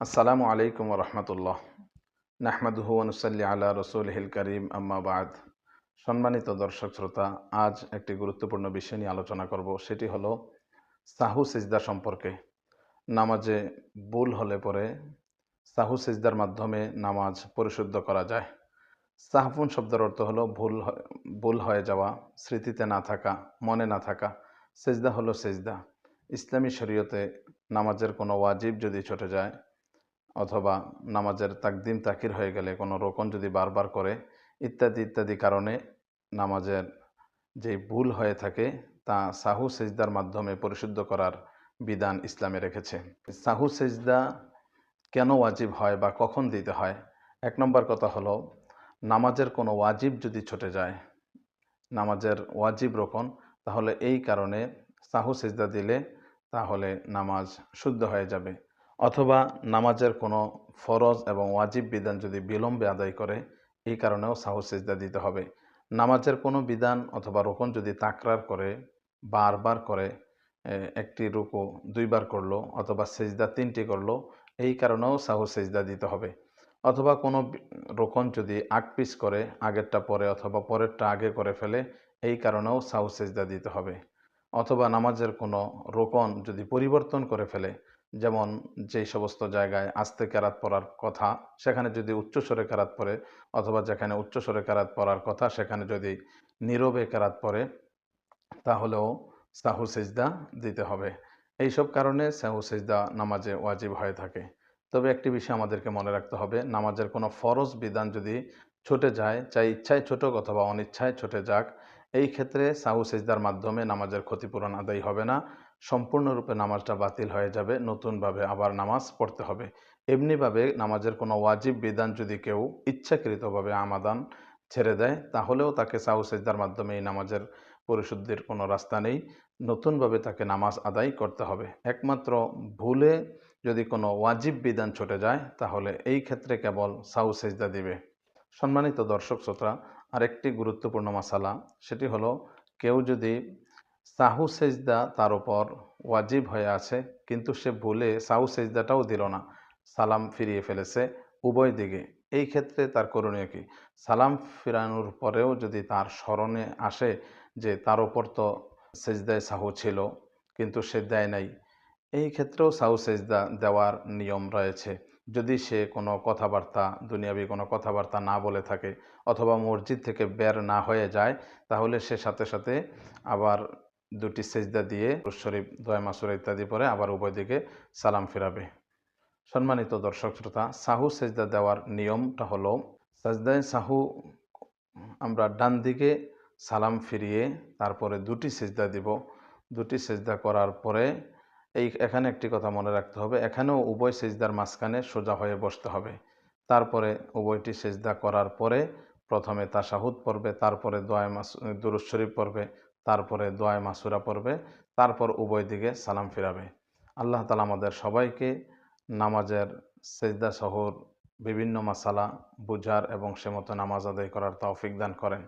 আসসালামু আলাইকুম রহমতুল্লাহ। নাহমাদুহু অনুসাল্লি আলা রসুলহিল করিম আম্মাবাদ সম্মানিত দর্শক শ্রোতা, আজ একটি গুরুত্বপূর্ণ বিষয় নিয়ে আলোচনা করব, সেটি হলো সাহু সিজদা সম্পর্কে। নামাজে ভুল হলে পরে সাহু সিজদার মাধ্যমে নামাজ পরিশুদ্ধ করা যায়। সাহফুন শব্দের অর্থ হলো ভুল ভুল হয়ে যাওয়া, স্মৃতিতে না থাকা, মনে না থাকা। সেজদা হলো সেজদা। ইসলামী শরীয়তে নামাজের কোনো ওয়াজিব যদি ছুটে যায় অথবা নামাজের তাকদিম তাকির হয়ে গেলে কোনো রোকন যদি বারবার করে, ইত্যাদি ইত্যাদি কারণে নামাজের যে ভুল হয়ে থাকে, তা সাহু সেজদার মাধ্যমে পরিশুদ্ধ করার বিধান ইসলামে রেখেছে। সাহু সেজদা কেন ওয়াজিব হয় বা কখন দিতে হয়? এক নম্বর কথা হলো, নামাজের কোনো ওয়াজিব যদি ছুটে যায়, নামাজের ওয়াজিব রোকন, তাহলে এই কারণে সাহু সেজদা দিলে তাহলে নামাজ শুদ্ধ হয়ে যাবে। অথবা নামাজের কোনো ফরজ এবং ওয়াজিব বিধান যদি বিলম্বে আদায় করে, এই কারণেও সাহু সেজদা দিতে হবে। নামাজের কোনো বিধান অথবা রোকন যদি তাকরার করে, বারবার করে একটি রুকু দুইবার করল অথবা সেজদা তিনটি করল, এই কারণেও সাহু সেজদা দিতে হবে। অথবা কোনো রোকন যদি আগ পিস করে, আগেরটা পরে অথবা পরেরটা আগে করে ফেলে, এই কারণেও সাহু সেজদা দিতে হবে। অথবা নামাজের কোনো রোকন যদি পরিবর্তন করে ফেলে, যেমন যেই সমস্ত জায়গায় আস্তে কেরাত পড়ার কথা, সেখানে যদি উচ্চস্বরে কেরাত পড়ে, অথবা যেখানে উচ্চস্বরে কেরাত পড়ার কথা, সেখানে যদি নীরবে কেরাত পড়ে, তাহলেও সাহু সেজদা দিতে হবে। এইসব কারণে সাহু সেজদা নামাজে ওয়াজিব হয়ে থাকে। তবে একটি বিষয় আমাদেরকে মনে রাখতে হবে, নামাজের কোনো ফরজ বিধান যদি ছুটে যায়, চাই ইচ্ছায় ছোটক অথবা অনিচ্ছায় ছুটে যাক এই ক্ষেত্রে সাহু সেজদার মাধ্যমে নামাজের ক্ষতিপূরণ আদায় হবে না। সম্পূর্ণরূপে নামাজটা বাতিল হয়ে যাবে। নতুনভাবে আবার নামাজ পড়তে হবে। এমনিভাবে নামাজের কোনো ওয়াজিব বিধান যদি কেউ ইচ্ছাকৃতভাবে আমাদান ছেড়ে দেয়, তাহলেও তাকে সাহু সেজদার মাধ্যমে এই নামাজের পরিশুদ্ধির কোনো রাস্তা নেই। নতুনভাবে তাকে নামাজ আদায় করতে হবে। একমাত্র ভুলে যদি কোনো ওয়াজিব বিধান ছুটে যায়, তাহলে এই ক্ষেত্রে কেবল সাউ সেজদা দিবে। সম্মানিত দর্শক, শ্রোতা আরেকটি গুরুত্বপূর্ণ মশালা, সেটি হলো কেউ যদি সাহু সেজদা তার উপর ওয়াজিব হয়ে আছে, কিন্তু সে ভুলে সাহু সেজদাটাও দিল না, সালাম ফিরিয়ে ফেলেছে উভয় দিকে। এই ক্ষেত্রে তার করণীয় কি? সালাম ফিরানোর পরেও যদি তার স্মরণে আসে যে তার ওপর তো সেজদায় সাহু ছিল, কিন্তু সে দেয় নাই, এই ক্ষেত্রেও সাহু সেজদা দেওয়ার নিয়ম রয়েছে। যদি সে কোনো কথাবার্তা, দুনিয়াবি কোনো কথাবার্তা না বলে থাকে অথবা মসজিদ থেকে বের না হয়ে যায়, তাহলে সে সাথে সাথে আবার দুটি সেজদা দিয়ে শরীফ, দোয়া মাসুরা ইত্যাদি পরে আবার উভয় দিকে সালাম ফেরাবে। সম্মানিত দর্শক শ্রোতা, সাহু সেজদা দেওয়ার নিয়মটা হলো, সাজদায় সাহু আমরা ডান দিকে সালাম ফিরিয়ে তারপরে দুটি সেজদা দিব। দুটি সেজদা করার পরে এই এখানে একটি কথা মনে রাখতে হবে, এখানেও উভয় সেজদার মাঝখানে সোজা হয়ে বসতে হবে। তারপরে উভয়টি সেজদা করার পরে প্রথমে তাশাহুদ পড়বে, তারপরে দোয়ায় মাস, দুরুদ শরীফ পড়বে, তারপরে দোয়ায় মাসুরা পড়বে, তারপর উভয় দিকে সালাম ফিরাবে। আল্লাহ তালা আমাদের সবাইকে নামাজের সেজদা শহর বিভিন্ন মাসালা বুঝার এবং সে মতো নামাজ আদায় করার তৌফিক দান করেন।